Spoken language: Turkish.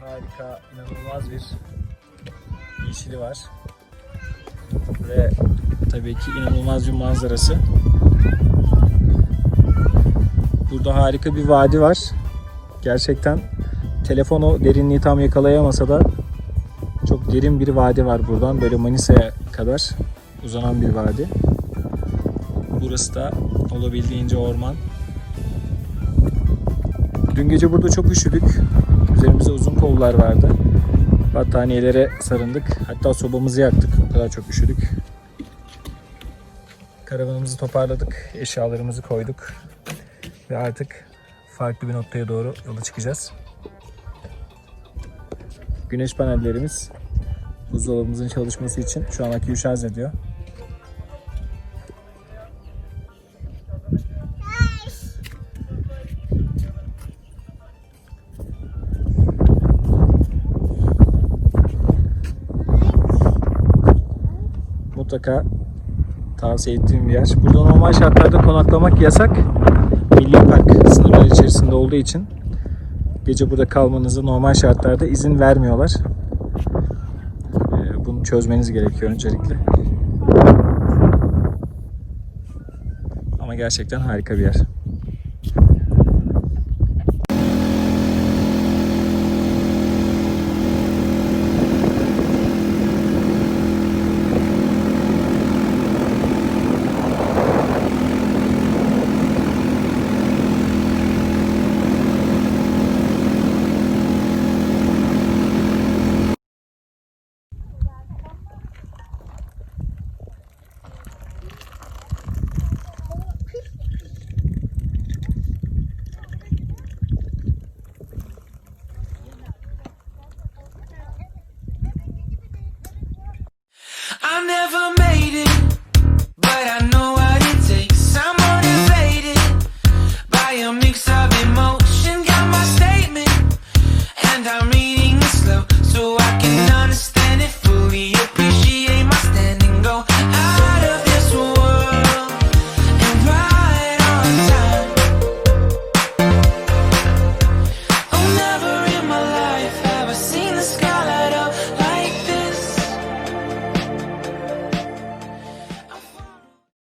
harika, inanılmaz bir yeşili var. Ve tabii ki inanılmaz bir manzarası. Burada harika bir vadi var. Gerçekten telefon o derinliği tam yakalayamasa da çok derin bir vadi var buradan. Böyle Manisa'ya kadar uzanan bir vadi. Burası da olabildiğince orman. Dün gece burada çok üşüdük. Üzerimizde uzun kollar vardı. Battaniyelere sarındık. Hatta sobamızı yaktık. O kadar çok üşüdük. Karavanımızı toparladık. Eşyalarımızı koyduk. Ve artık farklı bir noktaya doğru yola çıkacağız. Güneş panellerimiz buzdolabımızın çalışması için şu an aküyü şarj ediyor. Mutlaka tavsiye ettiğim bir yer. Burada normal şartlarda konaklamak yasak. Milli Park sınırları içerisinde olduğu için gece burada kalmanızı normal şartlarda izin vermiyorlar. Ee, Bunu çözmeniz gerekiyor öncelikle. Ama gerçekten harika bir yer. Of emotion. Got my statement, and I'm